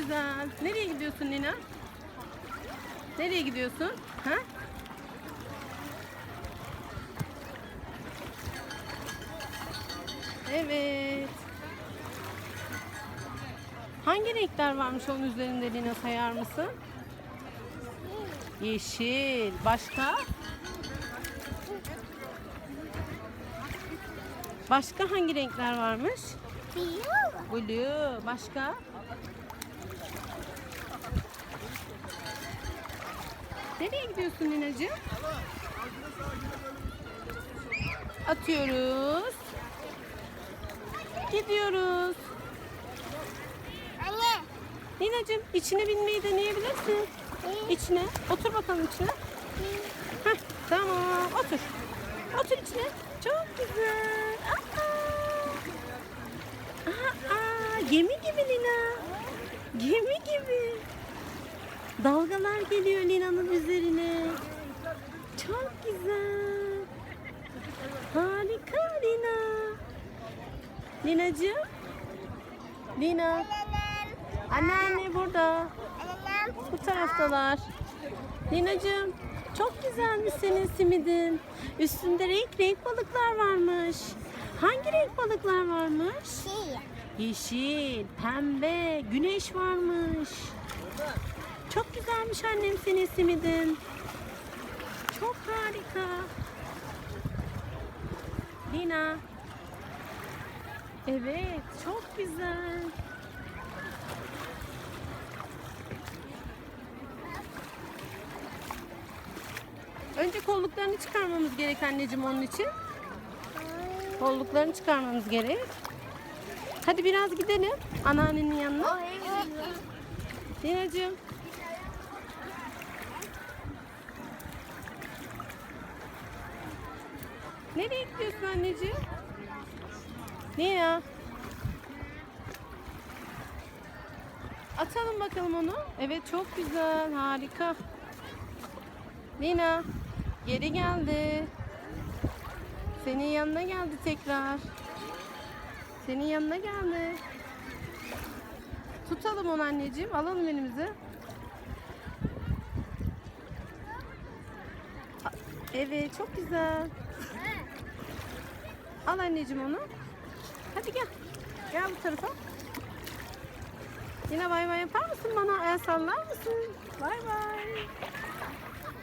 güzel. Nereye gidiyorsun Lina? Nereye gidiyorsun? Ha? Evet. Hangi renkler varmış onun üzerinde Lina sayar mısın? Yeşil. Başka? Başka hangi renkler varmış? Blue. Başka? Nereye gidiyorsun Lina'cığım? Atıyoruz. Gidiyoruz. Anne. Lina'cığım içine binmeyi deneyebilirsin. İçine. Otur bakalım içine. Heh, tamam. Otur. Otur içine. Çok güzel. Aa. Aa, gemi gibi Lina. Gemi gibi. Dalgalar geliyor Lina'nın üzerine. Çok güzel. Harika Lina. Lina'cığım. Lina. Anneanne burada. Bu taraftalar. Lina'cığım çok güzelmiş senin simidin. Üstünde renk renk balıklar varmış. Hangi renk balıklar varmış? Şey. Yeşil, pembe, güneş varmış. Çok güzelmiş annem senin simidin. Çok harika. Lina. Evet, çok güzel. Önce kolluklarını çıkarmamız gerek anneciğim onun için. Kolluklarını çıkarmamız gerek. Hadi biraz gidelim anneannenin yanına. Lina'cığım. Nereye gidiyorsun anneciğim? Lina. Atalım bakalım onu. Evet çok güzel. Harika. Lina. Geri geldi. Senin yanına geldi tekrar. Senin yanına geldi. Tutalım onu anneciğim. Alalım elimize. A- Evet çok güzel. Al anneciğim onu. Hadi gel. Gel bu tarafa. Yine bay bay yapar mısın bana? El sallar mısın? Bay bay.